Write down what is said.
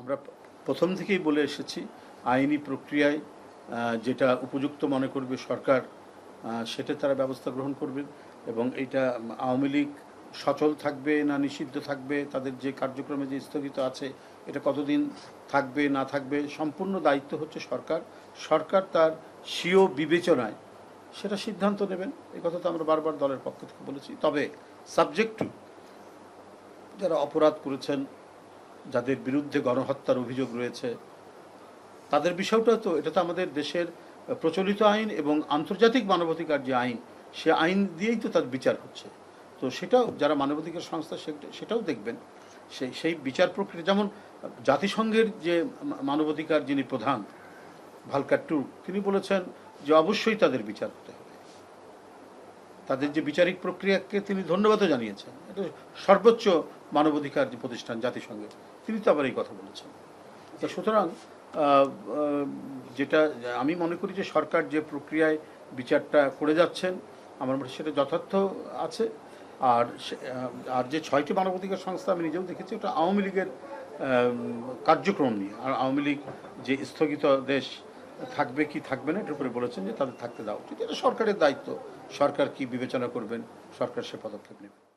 আমরা প্রথম থেকেই বলে এসেছি, আইনি প্রক্রিয়ায় যেটা উপযুক্ত মনে করবে সরকার সেটা তারা ব্যবস্থা গ্রহণ করবে এবং এটা আওয়ামী লীগ সচল থাকবে না নিষিদ্ধ থাকবে, তাদের যে কার্যক্রমে যে স্থগিত আছে, এটা কতদিন থাকবে, না থাকবে, সম্পূর্ণ দায়িত্ব হচ্ছে সরকার। সরকার তার স্বীয় বিবেচনায় সেটা সিদ্ধান্ত নেবেন এই কথা তো আমরা বারবার দলের পক্ষ থেকে বলেছি। তবে সাবজেক্ট টু যারা অপরাধ করেছেন যাদের বিরুদ্ধে গণহত্যার অভিযোগ রয়েছে, তাদের বিষয়টা তো, এটা তো আমাদের দেশের প্রচলিত আইন এবং আন্তর্জাতিক মানবাধিকার যে আইন, সে আইন দিয়েই তো তার বিচার হচ্ছে। তো সেটাও, যারা মানবাধিকার সংস্থা সেটাও দেখবেন। সেই সেই বিচার প্রক্রিয়া, যেমন জাতিসংঘের যে মানবাধিকার যিনি প্রধান ভালকার টু তিনি বলেছেন যে অবশ্যই তাদের বিচার হতে তাদের যে বিচারিক প্রক্রিয়াকে তিনি ধন্যবাদও জানিয়েছেন। এটা সর্বোচ্চ মানবাধিকার যে প্রতিষ্ঠান জাতিসংঘের তিনি তো আবার এই কথা বলেছেন। তো সুতরাং যেটা আমি মনে করি যে সরকার যে প্রক্রিয়ায় বিচারটা করে যাচ্ছেন, আমার মনে সেটা যথার্থ আছে। আর আর যে ছয়টি মানবাধিকার সংস্থা আমি নিজেও দেখেছি, ওটা আওয়ামী লীগের কার্যক্রম নিয়ে। আর আওয়ামী লীগ যে স্থগিত দেশ থাকবে কি থাকবে না, এটার উপরে বলেছেন যে তাদের থাকতে দেওয়া উচিত এটা সরকারের দায়িত্ব। সরকার কি বিবেচনা করবেন, সরকার সে পদক্ষেপ নেবে।